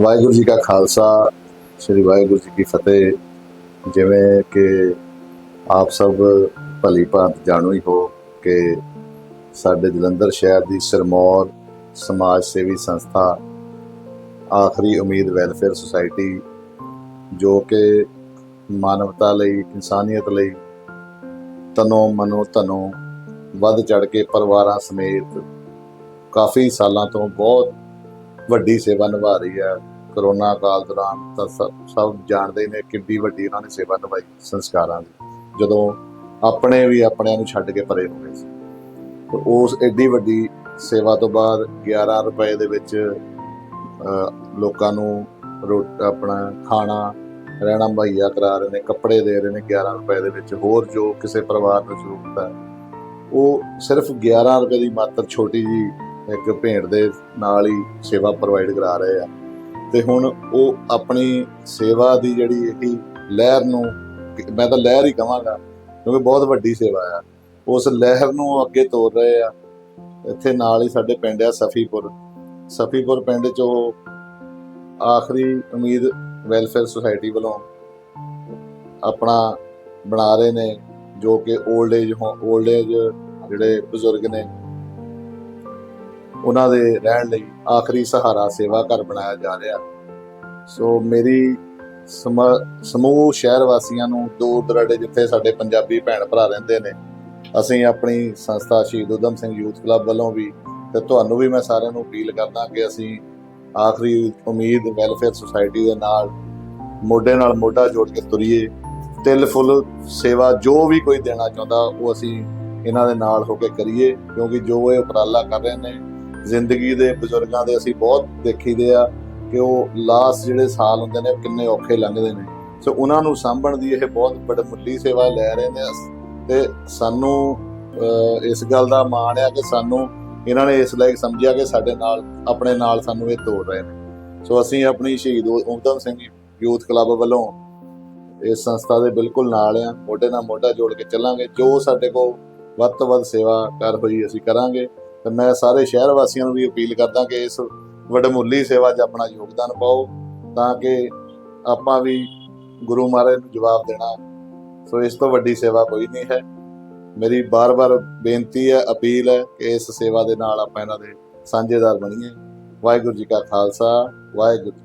ਵਾਹਿਗੁਰੂ ਜੀ ਕਾ ਖਾਲਸਾ, ਸ੍ਰੀ ਵਾਹਿਗੁਰੂ ਜੀ ਕੀ ਫਤਿਹ। ਜਿਵੇਂ ਕਿ ਆਪ ਸਭ ਭਲੀ ਭਾਂਤ ਜਾਣੂ ਹੀ ਹੋ ਕਿ ਸਾਡੇ ਜਲੰਧਰ ਸ਼ਹਿਰ ਦੀ ਸਿਰਮੌਰ ਸਮਾਜ ਸੇਵੀ ਸੰਸਥਾ ਆਖਰੀ ਉਮੀਦ ਵੈਲਫੇਅਰ ਸੁਸਾਇਟੀ, ਜੋ ਕਿ ਮਾਨਵਤਾ ਲਈ, ਇਨਸਾਨੀਅਤ ਲਈ ਤਨੋ ਮਨੋ ਧਨੋ ਵੱਧ ਚੜ ਕੇ ਪਰਿਵਾਰਾਂ ਸਮੇਤ ਕਾਫੀ ਸਾਲਾਂ ਤੋਂ ਬਹੁਤ ਵੱਡੀ ਸੇਵਾ ਨਿਭਾ ਰਹੀ ਹੈ। ਕਰੋਨਾ ਕਾਲ ਦੌਰਾਨ ਤਾਂ ਸਭ ਜਾਣਦੇ ਨੇ ਕਿੰਨੀ ਵੱਡੀ ਉਹਨਾਂ ਨੇ ਸੇਵਾ ਨਿਭਾਈ ਸੰਸਕਾਰਾਂ ਦੀ। ਜਦੋਂ ਆਪਣੇ ਵੀ ਆਪਣਿਆਂ ਨੂੰ ਛੱਡ ਕੇ ਪਰੇ ਹੋ ਗਏ ਸੀ। ਉਸ ਐਡੀ ਵੱਡੀ ਸੇਵਾ ਤੋਂ ਬਾਅਦ 11 ਰੁਪਏ ਦੇ ਵਿੱਚ ਲੋਕਾਂ ਨੂੰ ਰੋਟ, ਆਪਣਾ ਖਾਣਾ, ਰਹਿਣਾ ਮੁਹੱਈਆ ਕਰਾ ਰਹੇ ਨੇ, ਕੱਪੜੇ ਦੇ ਰਹੇ ਨੇ 11 ਰੁਪਏ ਦੇ ਵਿੱਚ। ਹੋਰ ਜੋ ਕਿਸੇ ਪਰਿਵਾਰ ਨੂੰ ਜ਼ਰੂਰਤ ਹੈ, ਉਹ ਸਿਰਫ 11 ਰੁਪਏ ਦੀ ਮਾਤਰ ਛੋਟੀ ਜੀ ਇੱਕ ਭੇਂਟ ਦੇ ਨਾਲ ਹੀ ਸੇਵਾ ਪ੍ਰੋਵਾਈਡ ਕਰਾ ਰਹੇ ਆ। ਤੇ ਹੁਣ ਉਹ ਆਪਣੀ ਸੇਵਾ ਦੀ ਜਿਹੜੀ ਇਹੀ ਲਹਿਰ ਨੂੰ, ਮੈਂ ਤਾਂ ਲਹਿਰ ਹੀ ਕਹਾਂਗਾ, ਕਿਉਂਕਿ ਬਹੁਤ ਵੱਡੀ ਸੇਵਾ ਆ। ਉਸ ਲਹਿਰ ਨੂੰ ਉਹ ਅੱਗੇ ਤੋਰ ਰਹੇ ਆ। ਇੱਥੇ ਨਾਲ ਹੀ ਸਾਡੇ ਪਿੰਡ ਆ ਸਫੀਪੁਰ। ਸਫੀਪੁਰ ਪਿੰਡ ਚ ਉਹ ਆਖਰੀ ਉਮੀਦ ਵੈਲਫੇਅਰ ਸੁਸਾਇਟੀ ਵੱਲੋਂ ਆਪਣਾ ਬਣਾ ਰਹੇ ਨੇ, ਜੋ ਕਿ 올ਡ ਏਜ 올ਡ ਏਜ ਜਿਹੜੇ ਬਜ਼ੁਰਗ ਨੇ ਉਹਨਾਂ ਦੇ ਰਹਿਣ ਲਈ ਆਖਰੀ ਸਹਾਰਾ ਸੇਵਾ ਘਰ ਬਣਾਇਆ ਜਾ ਰਿਹਾ। ਸੋ ਮੇਰੀ ਸਮੂਹ ਸ਼ਹਿਰ ਵਾਸੀਆਂ ਨੂੰ ਦੂਰ ਦਰਾਡੇ ਜਿੱਥੇ ਸਾਡੇ ਪੰਜਾਬੀ ਭੈਣ ਭਰਾ ਰਹਿੰਦੇ ਨੇ, ਅਸੀਂ ਆਪਣੀ ਸੰਸਥਾ ਸ਼ਹੀਦ ਉਦਮ ਸਿੰਘ ਯੂਥ ਕਲੱਬ ਵੱਲੋਂ ਵੀ ਤੇ ਤੁਹਾਨੂੰ ਵੀ ਮੈਂ ਸਾਰਿਆਂ ਨੂੰ ਅਪੀਲ ਕਰਦਾ ਕਿ ਅਸੀਂ ਆਖਰੀ ਉਮੀਦ ਵੈਲਫੇਅਰ ਸੁਸਾਇਟੀ ਦੇ ਨਾਲ, ਮੋਢੇ ਨਾਲ ਮੋਢਾ ਜੋੜ ਕੇ ਤੁਰੀਏ। ਤਿਲ, ਫੁੱਲ, ਸੇਵਾ ਜੋ ਵੀ ਕੋਈ ਦੇਣਾ ਚਾਹੁੰਦਾ ਉਹ ਅਸੀਂ ਇਹਨਾਂ ਦੇ ਨਾਲ ਹੋ ਕੇ ਕਰੀਏ, ਕਿਉਂਕਿ ਜੋ ਇਹ ਉਪਰਾਲਾ ਕਰ ਰਹੇ ਨੇ ਜ਼ਿੰਦਗੀ ਦੇ ਬਜ਼ੁਰਗਾਂ ਦੇ ਅਸੀਂ ਬਹੁਤ ਦੇਖੀਦੇ ਆ ਕਿ ਉਹ ਲਾਸਟ ਜਿਹੜੇ ਸਾਲ ਹੁੰਦੇ ਨੇ ਕਿੰਨੇ ਔਖੇ ਲੰਘਦੇ ਨੇ। ਸੋ ਉਹਨਾਂ ਨੂੰ ਸਾਂਭਣ ਦੀ ਇਹ ਬਹੁਤ ਬੜਮੁੱਲੀ ਸੇਵਾ ਲੈ ਰਹੇ ਨੇ ਤੇ ਸਾਨੂੰ ਇਸ ਗੱਲ ਦਾ ਮਾਣ ਆ ਕਿ ਸਾਨੂੰ ਇਹਨਾਂ ਨੇ ਇਸ ਲਾਇਕ ਸਮਝਿਆ ਕਿ ਸਾਡੇ ਨਾਲ, ਆਪਣੇ ਨਾਲ ਸਾਨੂੰ ਇਹ ਤੋੜ ਰਹੇ ਨੇ। ਸੋ ਅਸੀਂ ਆਪਣੀ ਸ਼ਹੀਦ ਉ- ਊਧਮ ਸਿੰਘ ਯੂਥ ਕਲੱਬ ਵੱਲੋਂ ਇਸ ਸੰਸਥਾ ਦੇ ਬਿਲਕੁਲ ਨਾਲ ਆ। ਮੋਢੇ ਨਾਲ ਮੋਢਾ ਜੋੜ ਕੇ ਚੱਲਾਂਗੇ। ਜੋ ਸਾਡੇ ਕੋਲ ਵੱਧ ਤੋਂ ਵੱਧ ਸੇਵਾ ਕਰ ਹੋਈ ਅਸੀਂ ਕਰਾਂਗੇ। ਤੇ ਮੈਂ ਸਾਰੇ ਸ਼ਹਿਰ ਵਾਸੀਆਂ ਨੂੰ ਵੀ ਅਪੀਲ ਕਰਦਾ ਕਿ ਇਸ ਵਡਮੁੱਲੀ ਸੇਵਾ 'ਚ ਆਪਣਾ ਯੋਗਦਾਨ ਪਾਓ ਤਾਂ ਕਿ ਆਪਾਂ ਵੀ ਗੁਰੂ ਮਹਾਰਾਜ ਨੂੰ ਜਵਾਬ ਦੇਣਾ। ਸੋ ਇਸ ਤੋਂ ਵੱਡੀ ਸੇਵਾ ਕੋਈ ਨਹੀਂ ਹੈ। ਮੇਰੀ ਬਾਰ-ਬਾਰ ਬੇਨਤੀ ਹੈ, ਅਪੀਲ ਹੈ ਕਿ ਇਸ ਸੇਵਾ ਦੇ ਨਾਲ ਆਪਾਂ ਇਹਨਾਂ ਦੇ ਸਾਂਝੇਦਾਰ ਬਣੀਏ। ਵਾਹਿਗੁਰੂ ਜੀ ਕਾ ਖਾਲਸਾ, ਵਾਹਿਗੁਰੂ